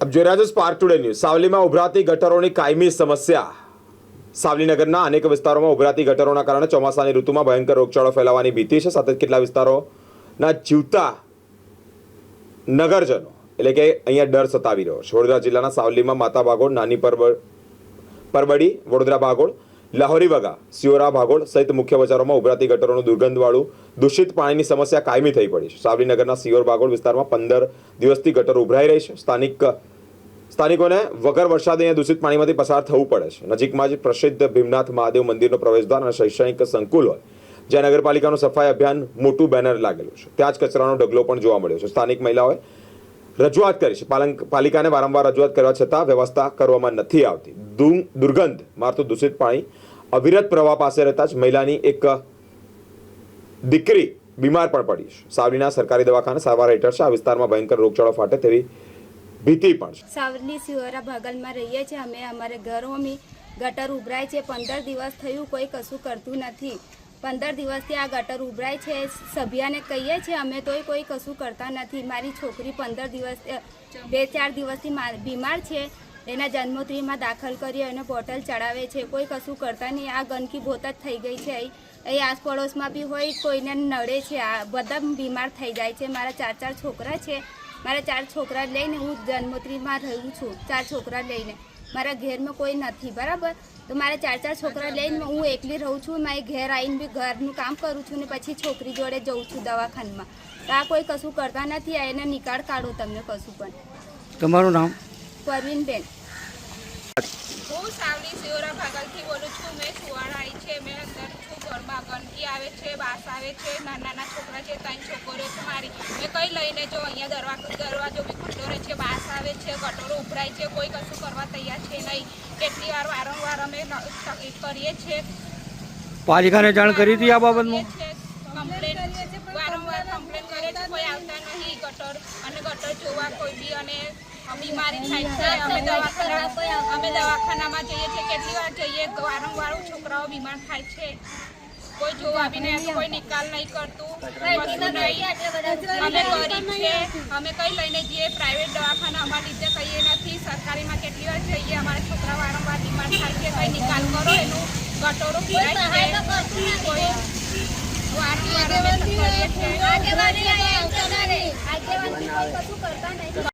अब જોઈ રહ્યા છો સ્પાર્ક ટુડે ન્યૂઝ સાવલીમાં ઉભરાતી ગટરોની કાયમી સમસ્યા સાવલીનગરના અનેક વિસ્તારોમાં ઉભરાતી ગટરોના કારણે ચોમાસાની ઋતુમાં ભયંકર રોગચાળો ફેલાવાની ભીતિ છે સાથે કેટલા વિસ્તારોના જીવતા નગરજનો, એટલે કે અહીંયા ડર સતાવી રહ્યો છે। વડોદરા જિલ્લાના સાવલીમાં માતા ભાગોળ, નાની પરબ પરબડી, વડોદરા ભાગોળ, લાહોરી વગા, સિયોરા ભાગોળ સહિત મુખ્ય બજારોમાં ઉભરાતી ગટરોનું દુર્ગંધવાળું, દૂષિત પાણીની સમસ્યા કાયમી થઈ પડી છે। સાવલીનગરના સિયોર ભાગોળ વિસ્તારમાં પંદર દિવસથી ગટર ઉભરાઈ રહી છે। સ્થાનિક સ્થાનિકોને વગર વરસાદે અહીંયા દૂષિત પાણીમાંથી પસાર થવું પડે છે. નજીકમાં જ પ્રસિદ્ધ ભીમનાથ મહાદેવ મંદિરનો પ્રવેશદ્વાર અને શૈક્ષણિક સંકુલ હોય, જ્યાં નગરપાલિકાનું સફાઈ અભિયાન મોટું બેનર લાગેલું છે. ત્યાં જ કચરાનો ઢગલો પણ જોવા મળ્યો છે. સ્થાનિક મહિલાઓએ રજૂઆત કરી છે. પાલિકાને વારંવાર રજૂઆત કરવા છતાં વ્યવસ્થા કરવામાં નથી આવતી. દુર્ગંધ મારતું દૂષિત પાણી અવિરત પ્રવાહ પાસે રહેતા જ મહિલાની એક દીકરી બીમાર પણ પડી છે. સાવલીના સરકારી દવાખાને સારવાર હેઠળ છે. આ વિસ્તારમાં ભયંકર રોગચાળો ફાટે તેવી ભીતિ પણ છે. સાવરલી સિહોરા ભાગલમાં રહીએ છીએ અમે. અમારે ઘરોમાં ગટર ઉભરાય છે. પંદર દિવસ થયું કોઈ કશું કરતું નથી. પંદર દિવસથી આ ગટર ઉભરાય છે. સભ્યાને કહીએ છીએ, અમે તોય કોઈ કશું કરતા નથી. મારી છોકરી પંદર દિવસ બે ચાર દિવસથી બીમાર છે. એના જન્મોત્રીમાં દાખલ કરી અને બોટલ ચડાવે છે. કોઈ કશું કરતા નહીં. આ ગંદકી ભોત જ થઈ ગઈ છે. એ આસપડોશમાં બી હોય, કોઈને નડે છે. આ બધા બીમાર થઈ જાય છે. મારા ચાર ચાર છોકરા છે. મારા ચાર છોકરા લઈને હું જન્મોત્રીમાં રહું છું. ચાર છોકરા લઈને. મારા ઘેરમાં કોઈ નથી બરાબર? તો મારા ચાર ચાર છોકરા લઈને હું એકલી રહું છું મારી ઘેર આવીને બી ઘરનું કામ કરું છું ને પછી છોકરી જોડે જઉં છું દવાખાનામાં. તો આ કોઈ કશું કરતા નથી આ એને નિકાળ કાઢો તમને કશું પણ. તમારું નામ? પરવીનબેન. હું સાવલી સિયોરા ભાગલથી બોલું છું મેં સુવાળા આવી છે મેં ગંદકી આવે છે વાસ આવે છે નાના નાના છોકરા છે ત્રણ છોકરીઓ છે મારી. મેં કઈ લઈને જો અહીંયા દરવા દરવાજો બી ખુલ્લો રહે છે વાસ આવે છે ગટરો ઉભરાય છે કોઈ કશું કરવા તૈયાર છે નહીં. કેટલી વાર વારંવાર અમે તકલીફ કરીએ છીએ. પાલિકાને જાણ કરી હતી આ બાબતમાં? વારંવાર કમ્પ્લેન કરે છે કોઈ આવતા નહીં ગટર અને ગટર જોવા કોઈ બી અને બીમારી થાય છે અમે દવાખાના અમે દવાખાનામાં જઈએ છીએ કેટલી વાર જઈએ વારંવાર છોકરાઓ બીમાર થાય છે. કોઈ જોવા બી નહીં કોઈ નિકાલ નહીં કરતું. અમે ગરીબ છે અમે કઈ લઈને જઈએ પ્રાઇવેટ દવાખાના અમારી રીતે કહીએ નથી. સરકારીમાં કેટલી વાર જઈએ અમારા છોકરા વારંવાર બીમાર થાય છે કઈ નિકાલ કરો એનું ગટોરો ભરાય છે. કોઈ વારંવાર અમે કરીએ છીએ. આગેવાની કશું કરતા નહીં.